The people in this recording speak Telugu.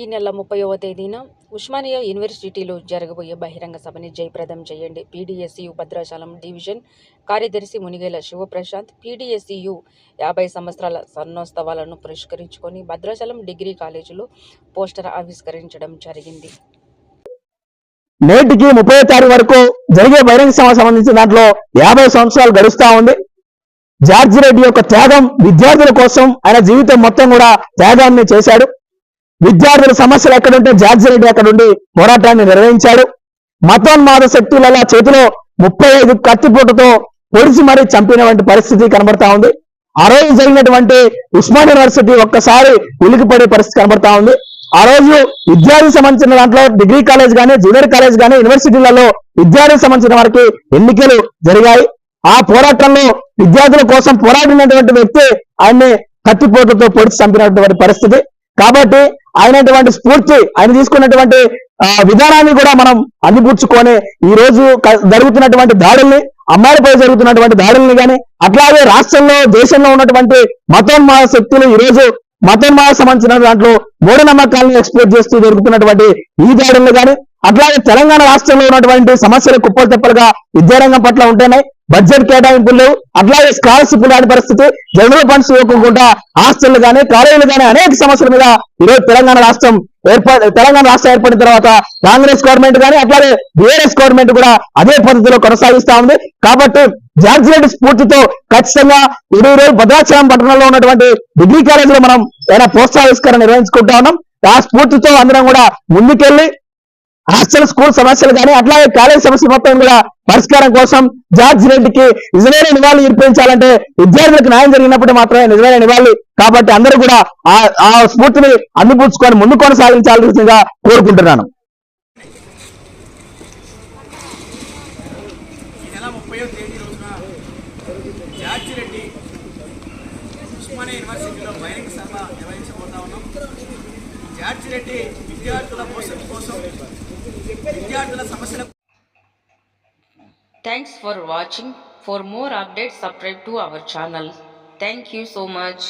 ఈ నెల ముప్పైవ తేదీన ఉస్మానియా యూనివర్సిటీలో జరగబోయే బహిరంగ సభని జయప్రదం చేయండి. పీడీఎస్యు భద్రాచలం డివిజన్ కార్యదర్శి మునిగేల శివప్రశాంత్ పీడీఎస్యు యాభై సంవత్సరాల స్వర్ణోత్సవాలను పురస్కరించుకొని భద్రాచలం డిగ్రీ కాలేజీలో పోస్టర్ ఆవిష్కరించడం జరిగింది. నేటికి ముప్పై తారీఖు వరకు జరిగే బహిరంగ సభ సంబంధించిన దాంట్లో యాభై సంవత్సరాలు గడుస్తా ఉంది. జార్జి రెడ్డి యొక్క త్యాగం విద్యార్థుల కోసం ఆయన జీవితం మొత్తం కూడా త్యాగాన్ని చేశాడు. విద్యార్థుల సమస్యలు ఎక్కడుంటే జార్జి రెడ్డి అక్కడుండి పోరాటాన్ని నిర్వహించాడు. మతోన్మాద శక్తుల చేతిలో ముప్పై ఐదు కత్తిపూటతో పొడిచి మరీ చంపినటువంటి పరిస్థితి కనబడతా ఉంది. ఆ రోజు జరిగినటువంటి ఉస్మాన్ యూనివర్సిటీ ఒక్కసారి ఉలికిపడే పరిస్థితి కనబడతా ఉంది. ఆ రోజు విద్యార్థి సంబంధించిన దాంట్లో డిగ్రీ కాలేజ్ గానీ జూనియర్ కాలేజ్ గానీ యూనివర్సిటీలలో విద్యార్థికి సంబంధించిన వారికి ఎన్నికలు జరిగాయి. ఆ పోరాటంలో విద్యార్థుల కోసం పోరాడినటువంటి వ్యక్తి ఆయన్ని కత్తిపోటుతో పొడిచి చంపినటువంటి పరిస్థితి. కాబట్టి ఆయనటువంటి స్ఫూర్తి ఆయన తీసుకున్నటువంటి విధానాన్ని కూడా మనం అందిపుచ్చుకొని ఈ రోజు జరుగుతున్నటువంటి దాడుల్ని అమ్మాయిలపై జరుగుతున్నటువంటి దాడుల్ని కానీ అట్లాగే రాష్ట్రంలో దేశంలో ఉన్నటువంటి మతోన్మాద శక్తులు ఈ రోజు మతోన్మాద సంబంధించిన దాంట్లో మూఢనమ్మకాలను ఎక్స్పోర్ట్ చేస్తూ జరుగుతున్నటువంటి ఈ దాడుల్ని కానీ అట్లాగే తెలంగాణ రాష్ట్రంలో ఉన్నటువంటి సమస్యలు కుప్పలు తెప్పలుగా విద్యారంగం పట్ల ఉంటేనే బడ్జెట్ కేటాయింపులు లేవు. అట్లాగే స్కాలర్షిప్ లాంటి పరిస్థితి జనరల్ ఫండ్స్ ఇవ్వకుండా హాస్టళ్ళు కానీ కాలేజీలు కానీ అనేక సమస్యల మీద ఈరోజు తెలంగాణ రాష్ట్రం ఏర్పడి తెలంగాణ రాష్ట్రం ఏర్పడిన తర్వాత కాంగ్రెస్ గవర్నమెంట్ కానీ అట్లాగే బీఆర్ఎస్ గవర్నమెంట్ కూడా అదే పద్ధతిలో కొనసాగిస్తా ఉంది. కాబట్టి జార్జి స్ఫూర్తితో ఖచ్చితంగా ఇరవై రోజు భద్రాచలం పట్టణంలో ఉన్నటువంటి డిగ్రీ కాలేజీలో మనం ఏదైనా పోస్టావిష్కరణ నిర్వహించుకుంటా ఉన్నాం. ఆ స్ఫూర్తితో అందరం కూడా ముందుకెళ్ళి హాస్టల్ స్కూల్ సమస్యలు కానీ అట్లాగే కాలేజ్ సమస్యలు మొత్తం కూడా పరిష్కారం కోసం జార్జ్ రెడ్డికి నిజమైన నివాళులు ఇర్పించాలంటే విద్యార్థులకు న్యాయం జరిగినప్పుడు మాత్రమే నిజమైన నివాళులు కాబట్టి అందరూ కూడా ఆ ఆ స్ఫూర్తిని అందిపుచ్చుకొని ముందు కొనసాగించాల్సిందిగా కోరుకుంటున్నాను. రెడ్డి ఉస్మానియా యూనివర్సిటీలో బహిరంగ సభ జార్జి రెడ్డి విద్యార్థుల భవిష్యత్తు కోసం విద్యార్థుల సమస్యల thanks for watching for more updates subscribe to our channel thank you so much